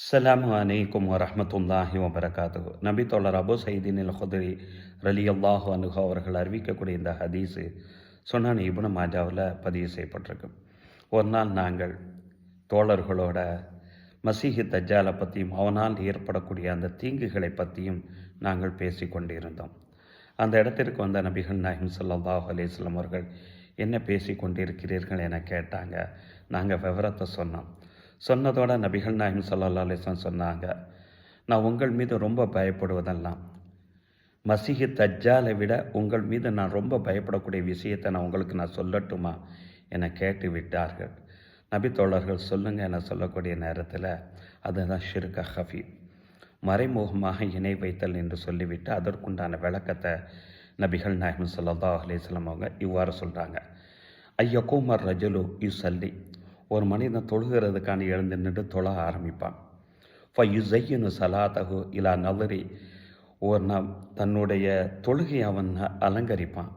அஸ்லாம் அலைக்கும் வரமத்துல்லாஹி வபரகாத்து நபி தோழர் அபு சைதீனில் ஹுதரி ரலி அல்லாஹு அனுகு அவர்கள் அறிவிக்கக்கூடிய இந்த ஹதீஸு சொன்னான் இபுன மாஜாவில் பதிவு செய்யப்பட்டிருக்கு ஒரு நாள் நாங்கள் தோழர்களோட மசீஹி தஜ்ஜாலை பற்றியும் அவனால் ஏற்படக்கூடிய அந்த தீங்குகளை பற்றியும் நாங்கள் பேசி கொண்டிருந்தோம் அந்த இடத்திற்கு வந்த நபிகள் நாயகம் ஸல்லல்லாஹு அலைஹி அவர்கள் என்ன பேசி கொண்டிருக்கிறீர்கள் என கேட்டாங்க நாங்கள் விவரத்தை சொன்னோம் சொன்னதோட நபிகள் நாயகம் சல்லா அலிஸ்லாம் சொன்னாங்க நான் உங்கள் மீது ரொம்ப பயப்படுவதெல்லாம் மசிஹி தஜ்ஜாலை விட உங்கள் மீது நான் ரொம்ப பயப்படக்கூடிய விஷயத்தை நான் உங்களுக்கு நான் சொல்லட்டுமா? என கேட்டு விட்டார்கள். நபி தோழர்கள் சொல்லுங்கள் என சொல்லக்கூடிய நேரத்தில் அதுதான் ஷிர்க ஹஃபி. மறைமுகமாக இணை வைத்தல் என்று சொல்லிவிட்டு அதற்குண்டான விளக்கத்தை நபிகள் நாயகம் சொல்லா அலிஸ்லாம் அவங்க இவ்வாறு சொல்கிறாங்க ஐயக்கூமர் ரஜுலு யுசல்லி ஒரு மனிதன் தொழுகிறதுக்கான எழுந்து நின்று தொழ ஆரம்பிப்பான். ஃப யுசையனு இலா நவரி ஒரு ந தன்னுடைய தொழுகை அவன் அலங்கரிப்பான்.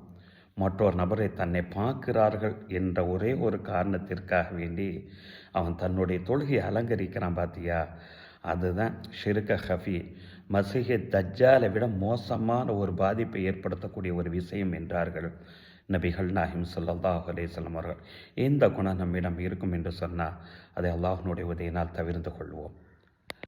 மற்றொரு நபரை தன்னை பார்க்கிறார்கள் என்ற ஒரே ஒரு காரணத்திற்காக வேண்டி அவன் தன்னுடைய தொழுகையை அலங்கரிக்கிறான் பார்த்தியா அதுதான் ஷிருக்க ஹஃபி. மசிஹை தஜ்ஜாலை விட மோசமான ஒரு பாதிப்பை ஏற்படுத்தக்கூடிய ஒரு விஷயம் என்றார்கள். நபிகள் நாஹிம் ஸல்லல்லாஹு அலேசல்லம் அவர்கள் இந்த குணம் நம்மிடம் இருக்கும்? என்று சொன்னால் அதை அல்லாஹ்னுடைய உதவியினால் தவிர்த்து கொள்வோம்.